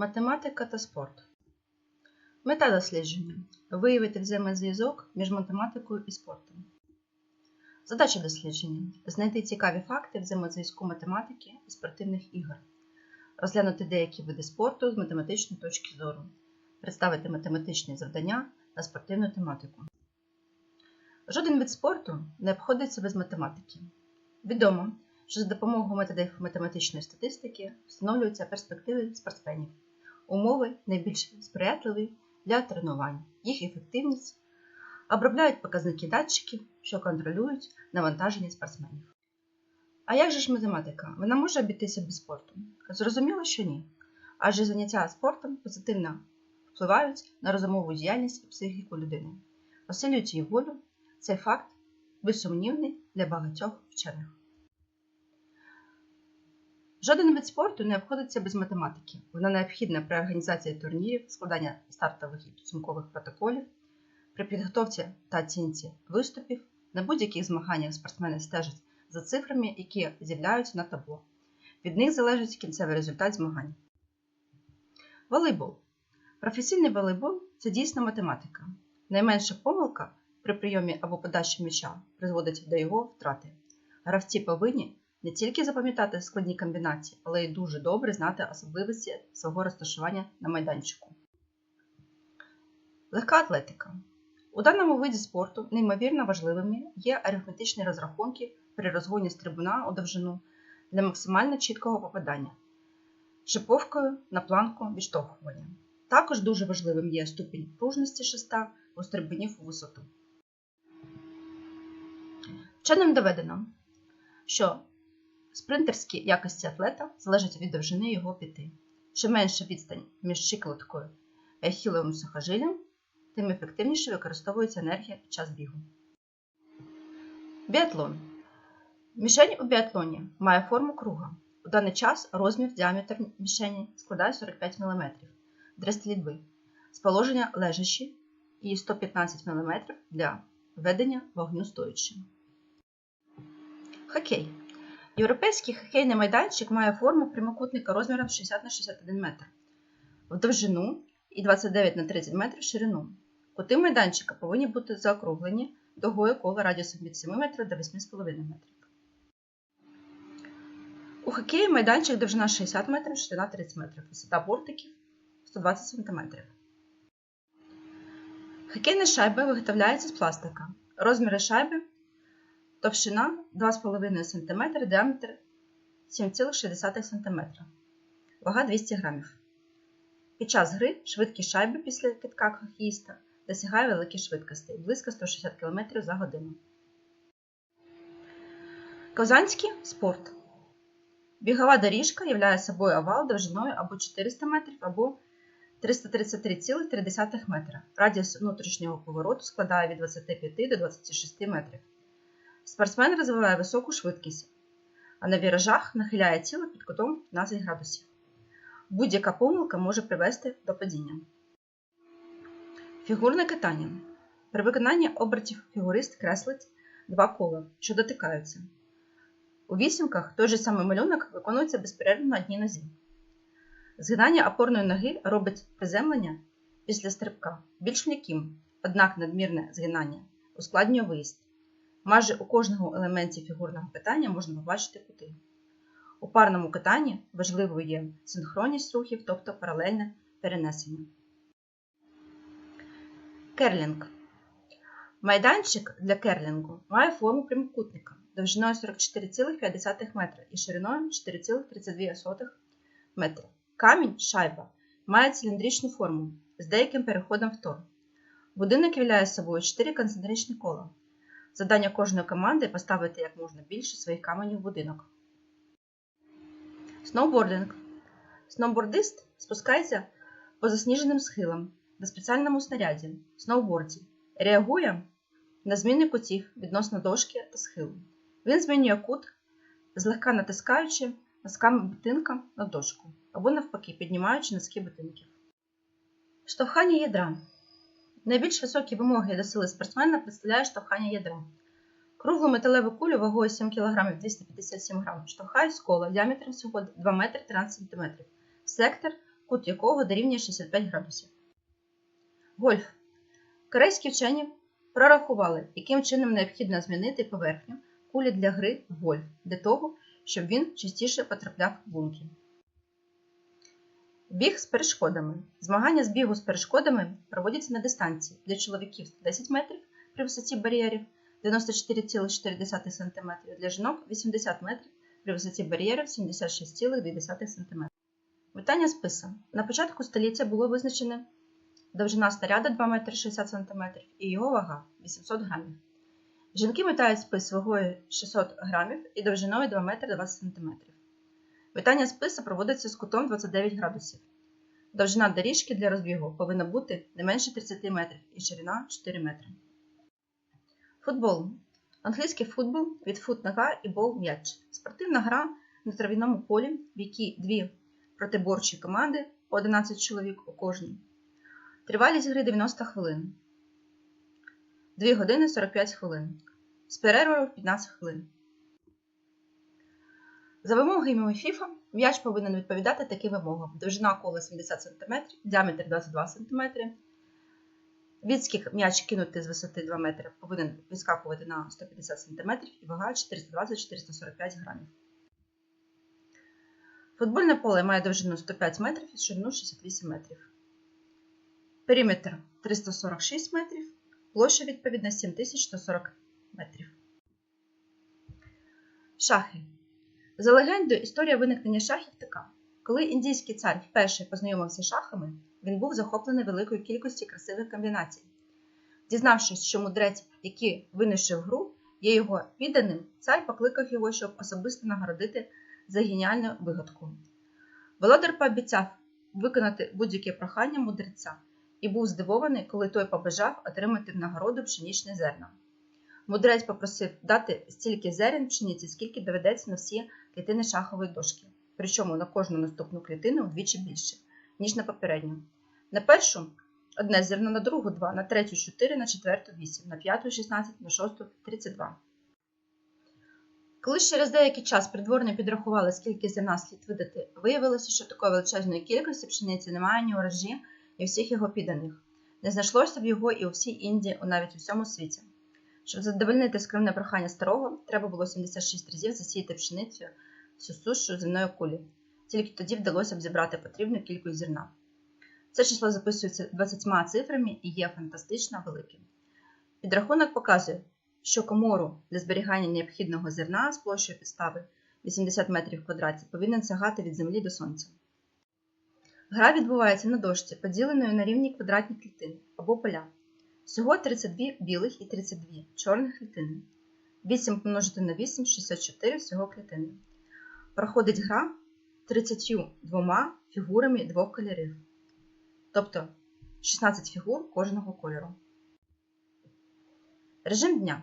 Математика та спорт. Мета дослідження виявити взаємозв'язок між математикою і спортом. Задача дослідження знайти цікаві факти взаємозв'язку математики і спортивних ігор, розглянути деякі види спорту з математичної точки зору, представити математичні завдання на спортивну тематику. Жоден вид спорту не обходиться без математики. Відомо, що за допомогою методів математичної статистики встановлюються перспективи спортсменів, умови найбільш сприятливі для тренувань, їх ефективність, обробляють показники датчиків, що контролюють навантаження спортсменів. А як же ж математика? Вона може обійтися без спорту? Зрозуміло, що ні. Адже заняття спортом позитивно впливають на розумову діяльність і психіку людини, посилюють її волю. Цей факт безсумнівний для багатьох вчених. Жоден вид спорту не обходиться без математики. Вона необхідна при організації турнірів, складання стартових і підсумкових протоколів, при підготовці та оцінці виступів, на будь-яких змаганнях спортсмени стежать за цифрами, які з'являються на табло. Від них залежить кінцевий результат змагань. Волейбол. Професійний волейбол це дійсно математика. Найменша помилка при прийомі або подачі м'яча призводить до його втрати. Гравці повинні не тільки запам'ятати складні комбінації, але й дуже добре знати особливості свого розташування на майданчику. Легка атлетика. У даному виді спорту неймовірно важливими є арифметичні розрахунки при розгоні з трибуна у довжину для максимально чіткого попадання, шиповкою на планку відштовхування. Також дуже важливим є ступінь пружності шеста у стрибунів у висоту. Вченим доведено, що спринтерські якості атлета залежать від довжини його п'яти. Чим менша відстань між щиколоткою і ахіловим сухожиллям, тим ефективніше використовується енергія під час бігу. Біатлон. Мішень у біатлоні має форму круга. У даний час розмір діаметр мішені складає 45 мм для стрільби з положення лежачі і 115 мм для ведення вогню стоячи. Хокей. Європейський хокейний майданчик має форму прямокутника розміром 60 на 61 метр в довжину і 29 на 30 метрів в ширину. Кути майданчика повинні бути заокруглені дугою кола радіусом від 7 метрів до 8,5 метрів. У хокеї майданчик довжина 60 метрів, ширина 30 метрів, висота бортиків 120 см. Хокейна шайба виготовляється з пластика. Розміри шайби товщина 2,5 см, діаметр 7,6 см, вага 200 г. Під час гри швидкість шайби після китка хокеїста досягає великих швидкостей близько 160 км за годину. Казанський спорт. Бігова доріжка являє собою овал довжиною або 400 метрів, або 333,3 метра. Радіус внутрішнього повороту складає від 25 до 26 метрів. Спортсмен розвиває високу швидкість, а на віражах нахиляє тіло під кутом 15 градусів. Будь-яка помилка може привести до падіння. Фігурне катання. При виконанні обертів фігурист креслить два кола, що дотикаються. У вісімках той же самий малюнок виконується безперервно на одній нозі. Згинання опорної ноги робить приземлення після стрибка більш м'яким, однак надмірне згинання ускладнює виїзд. Майже у кожному елементі фігурного катання можна побачити кути. У парному катанні важливою є синхронність рухів, тобто паралельне перенесення. Керлінг. Майданчик для керлінгу має форму прямокутника довжиною 44,5 метра і шириною 4,32 метра. Камінь шайба має циліндричну форму з деяким переходом в тор. Будинок являє собою 4 концентричні кола. Задання кожної команди поставити як можна більше своїх каменів в будинок. Сноубординг. Сноубордист спускається по засніженим схилам на спеціальному снаряді сноуборді. Реагує на зміни кутів відносно дошки та схилу. Він змінює кут, злегка натискаючи носками ботинка на дошку або навпаки піднімаючи носки ботинків. Штовхання ядра. Найбільш високі вимоги до сили спортсмена представляє штовхання ядра. Круглу металеву кулю вагою 7 кг 257 г штовхають з кола діаметром всього 2 метри 13 см. Сектор кут якого дорівнює 65 градусів. Гольф. Корейські вчені прорахували, яким чином необхідно змінити поверхню кулі для гри в гольф, для того, щоб він частіше потрапляв в лунки. Біг з перешкодами. Змагання з бігу з перешкодами проводяться на дистанції для чоловіків 10 метрів при висоті бар'єрів 94,4 см, для жінок 80 метрів при висоті бар'єрів 76,2 см. Витання списа. На початку століття було визначено довжина снаряда 2 метри 60 см і його вага 800 грамів. Жінки метають спис вагою 600 грамів і довжиною 2 метри 20 см. Витання списа проводиться з кутом 29 градусів. Довжина доріжки для розбігу повинна бути не менше 30 метрів і ширина 4 метри. Футбол. Англійський футбол від фут нога і бол м'яч. Спортивна гра на трав'яному полі, в якій дві протиборчі команди по 11 чоловік у кожній. Тривалість гри 90 хвилин. 2 години 45 хвилин. З перервою 15 хвилин. За вимогами FIFA, м'яч повинен відповідати таким вимогам: довжина кола 70 см, діаметр 22 см. Відскік м'яч кинути з висоти 2 метри повинен відскакувати на 150 см і вага 420-445 грамів. Футбольне поле має довжину 105 метрів і ширину 68 метрів. Периметр 346 метрів, площа відповідна 7140 метрів. Шахи. За легендою, історія виникнення шахів така. Коли індійський цар вперше познайомився з шахами, він був захоплений великою кількістю красивих комбінацій. Дізнавшись, що мудрець, який винайшов гру, є його підданим, цар покликав його, щоб особисто нагородити за геніальну вигадку. Володар пообіцяв виконати будь-яке прохання мудреця і був здивований, коли той побажав отримати в нагороду пшенічне зерна. Мудрець попросив дати стільки зерен пшениці, скільки доведеться на всі клітини шахової дошки, причому на кожну наступну клітину вдвічі більше, ніж на попередню. На першу одне зерно, на другу 2, на третю 4, на четверту 8, на п'яту 16, на шосту 32. Коли через деякий час придворні підрахували, скільки зерна слід видати, виявилося, що такої величезної кількості пшениці немає ні у рожі, ні у всіх його підданих. Не знайшлося в його і у всій Індії, навіть у всьому світі. Щоб задовольнити скромне прохання старого, треба було 76 разів засіяти пшеницею всю сушу земної кулі. Тільки тоді вдалося б зібрати потрібну кількість зерна. Це число записується 20 цифрами і є фантастично великим. Підрахунок показує, що комору для зберігання необхідного зерна з площею підстави 80 метрів квадратів повинен сягати від землі до сонця. Гра відбувається на дошці, поділеної на рівні квадратні клітини або поля. Всього 32 білих і 32 чорних клітини. 8 помножити на 8 64 всього клітини. Проходить гра 32 фігурами двох кольорів. Тобто 16 фігур кожного кольору. Режим дня.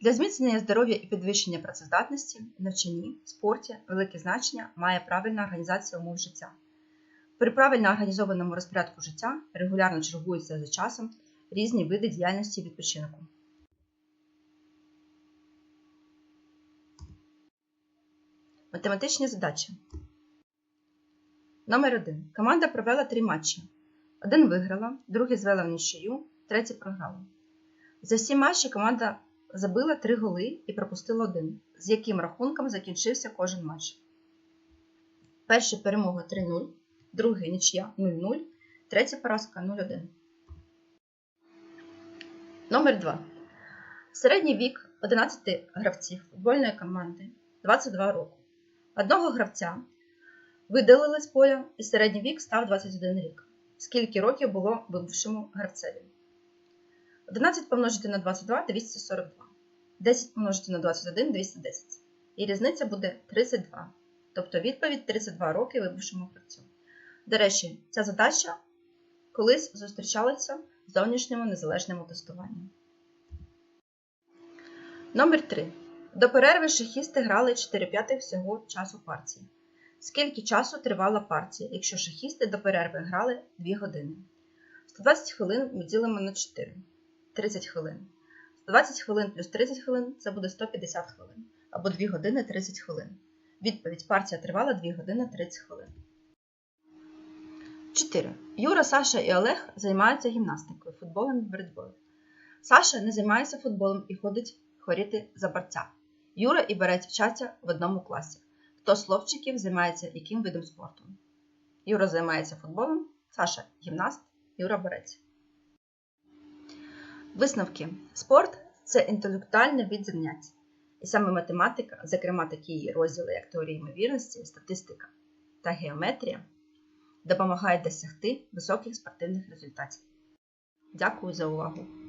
Для зміцнення здоров'я і підвищення працездатності, навчанні, спорті велике значення має правильна організація умов життя. При правильно організованому розпорядку життя регулярно чергуються за часом різні види діяльності відпочинку. Математичні задачі. Номер 1. Команда провела три матчі. Один виграла, другий звела в нічию, третій програла. За всі матчі команда забила три голи і пропустила один, з яким рахунком закінчився кожен матч. Перша перемога 3-0, другий нічия 0-0, третя поразка 0-1. Номер 2. Середній вік 11 гравців футбольної команди 22 року. Одного гравця видалили з поля і середній вік став 21 рік. Скільки років було вибувшому гравцеві? 11 помножити на 22 242. 10 помножити на 21 210. І різниця буде 32. Тобто відповідь 32 роки вибувшому гравцю. До речі, ця задача колись зустрічалася зовнішньому незалежному тестуванні. Номер 3. До перерви шахісти грали 4 п'ятих всього часу партії. Скільки часу тривала партія, якщо шахісти до перерви грали 2 години? 120 хвилин ми ділимо на 4. 30 хвилин. 120 хвилин плюс 30 хвилин це буде 150 хвилин. Або 2 години 30 хвилин. Відповідь партія тривала 2 години 30 хвилин. 4. Юра, Саша і Олег займаються гімнастикою, футболом і боротьбою. Саша не займається футболом і ходить хворіти за борця. Юра і Берець вчаться в одному класі. Хто з хлопчиків займається яким видом спорту? Юра займається футболом, Саша гімнаст, Юра борець. Висновки. Спорт це інтелектуальний від занять. І саме математика, зокрема такі розділи, як теорія ймовірності, статистика та геометрія, допомагають досягти високих спортивних результатів. Дякую за увагу!